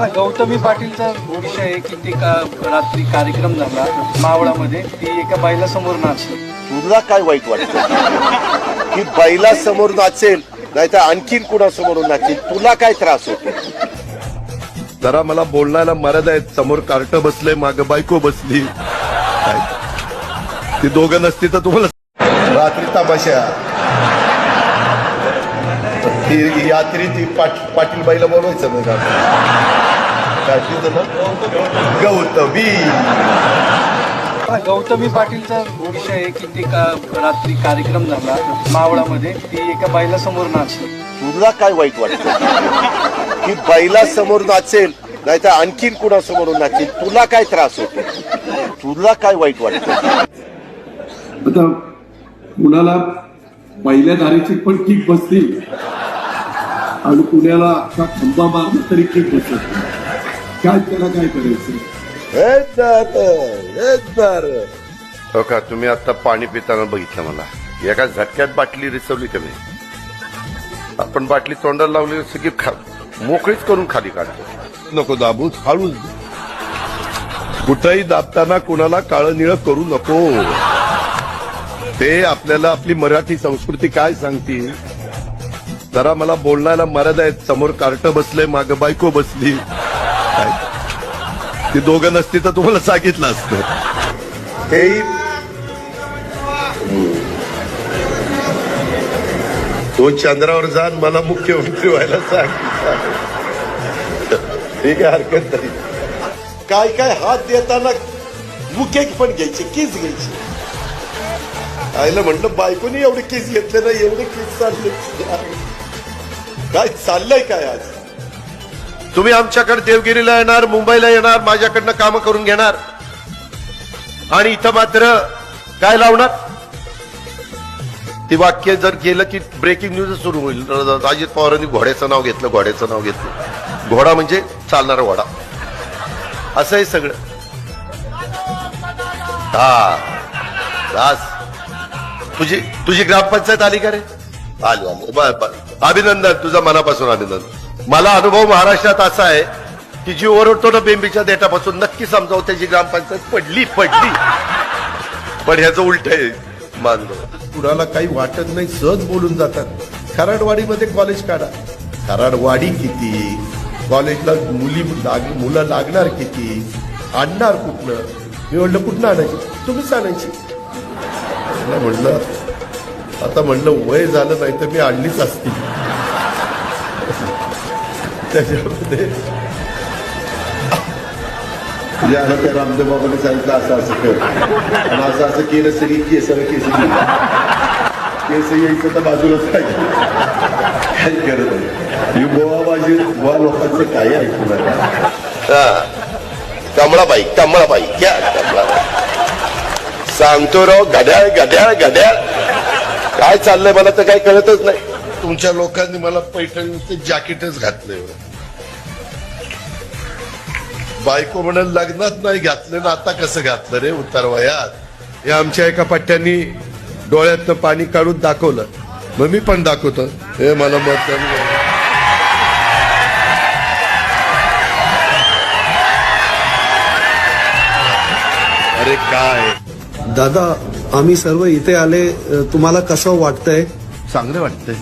आता गौतमी पाटीलचा विषय आहे की ते का रात्री कार्यक्रम झाला मावळामध्ये. ती एका बाईला समोर नाचली. तुला काय वाईट वाटतं? की बैला समोर नाचेल नाहीतर आणखीन कुणासमोर नाचेल तुला काय त्रास होतो? जरा मला बोलण्याला मर्यादा आहेत. समोर कार्ट बसले माग बायको बसली? ती दोघं नसती तर तुम्हाला रात्री तमाशा. ती यात्री ती पाट पाटील बाईला बोलवायचं ना काय गौतमी गौतमी पाटीलचा विषय आहे की ते का रात्री कार्यक्रम झाला मावळामध्ये. ती एका बाईला समोर नाचली. तुला काय वाईट वाटतं? की बैला समोर नाचेल नाहीतर आणखीन कुणासमोर नाचेल तुला काय त्रास होतो? तुला काय वाईट वाटतं? आता कुणाला पहिल्या धारेची पण किक बसली आणि पुण्याला अख्खा खंबा मारला तरी किक बसत नाही. काय त्याला काय करायचं? हे का तुम्ही आता पाणी पिताना बघितलं मला. एका झटक्यात बाटली रिसवली का नाही? आपण बाटली तोंडाला लावली असं की खा मोकळीच करून खाली काढतो. नको दाबूच हळूच. कुठंही दाबताना कुणाला काळं निळं करू नको. ते आपल्याला आपली मराठी संस्कृती काय सांगते जरा मला बोलण्याला मर्यादा आहेत. समोर कार्ट बसले माग बायको बसली. काय ते दोघं नसती तर तुम्हाला सांगितलं असतं. हे तो चंद्रावर जाण मला मुख्यमंत्री व्हायला सांग ठीक आहे हरकत नाही. काय काय हात देताना बुकेक पण घ्यायचे किस घ्यायची. आईला म्हटलं बायकोनी एवढे केस घेतले ना एवढे केस चालले. काय चाललंय काय आज? तुम्ही आमच्याकडे देवगिरीला येणार मुंबईला येणार माझ्याकडनं काम करून घेणार. आणि इथं मात्र काय लावणार? ती वाक्य जर केलं की ब्रेकिंग न्यूज सुरू होईल. अजित पवारांनी घोड्याचं नाव घेतलं घोड्याचं नाव घेतलं. घोडा म्हणजे चालणारा घोडा. असं आहे सगळं. हा. बस तुझी तुझी ग्रामपंचायत आली का रे? आली आली. अभिनंदन तुझा मनापासून अभिनंदन. मला अनुभव महाराष्ट्रात असा आहे की जी ओरडतो ना बेंबीच्या देठापासून नक्की समजावं त्याची ग्रामपंचायत पडली पडली. पण ह्याचं उलट आहे मानव. कुणाला काही वाटत नाही सहज बोलून जातात. खराडवाडीमध्ये कॉलेज काढा. खराडवाडी किती? कॉलेजला मुली लाग मुलं लागणार किती? आणणार कुठनं? मी म्हणलं कुठनं आणायची? तुम्हीच आणायची. म्हणलं आता म्हणलं वय झालं नाही तर मी आणलीच असती. त्याच्यामध्ये. त्या रामदेव बाबाने सांगितलं असं असं कर. आणि असं असं केलं सगळी केसाला केस केस यायचं तर बाजूलाच काय करत आहे लोकांचं काय ऐकू नका. कमळाबाई कमळाबाई क्या कमळाबाई. सांगतो राव घड्याळ घड्याळ घड्याळ. काय चाललंय मला तर काही कळतच नाही. तुमच्या लोकांनी मला पैठणीचं जॅकेटच घातलंय बायको म्हणाल लग्नात नाही घातलं ना आता कसं घातलं रे उतारवयात हे आमच्या एका पट्ट्यांनी डोळ्यातनं पाणी काढून दाखवलं. मग मी पण दाखवतो. हे मला मत अरे काय? दादा आम्ही सर्व इथे आले तुम्हाला कसं वाटतंय? चांगलं वाटतंय.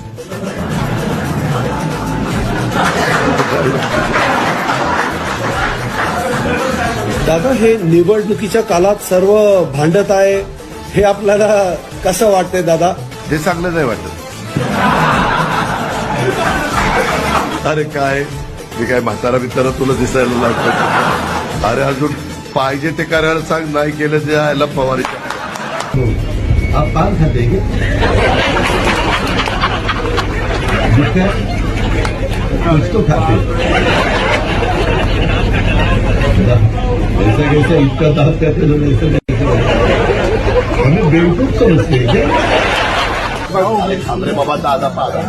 दादा हे निवडणुकीच्या काळात सर्व भांडत आहे. हे आपल्याला कसं वाटतंय दादा? हे चांगलं नाही वाटत. अरे काय? मी काय म्हातारा बितारा तुला दिसायला लागतो अरे अजून पाहिजे ते करायला सांग नाही केलं ते यायला पवारीच्या आप पान खाते हैं क्या उसको खाते ऐसा कैसे इतना दांत करते लोग ऐसे कैसे हमें बेवकूफ समझते हैं क्या थांबरे बाबा दादा पाहा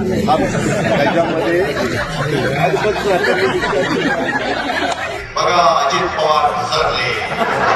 त्याच्यामध्ये बघा अजित पवार घसरले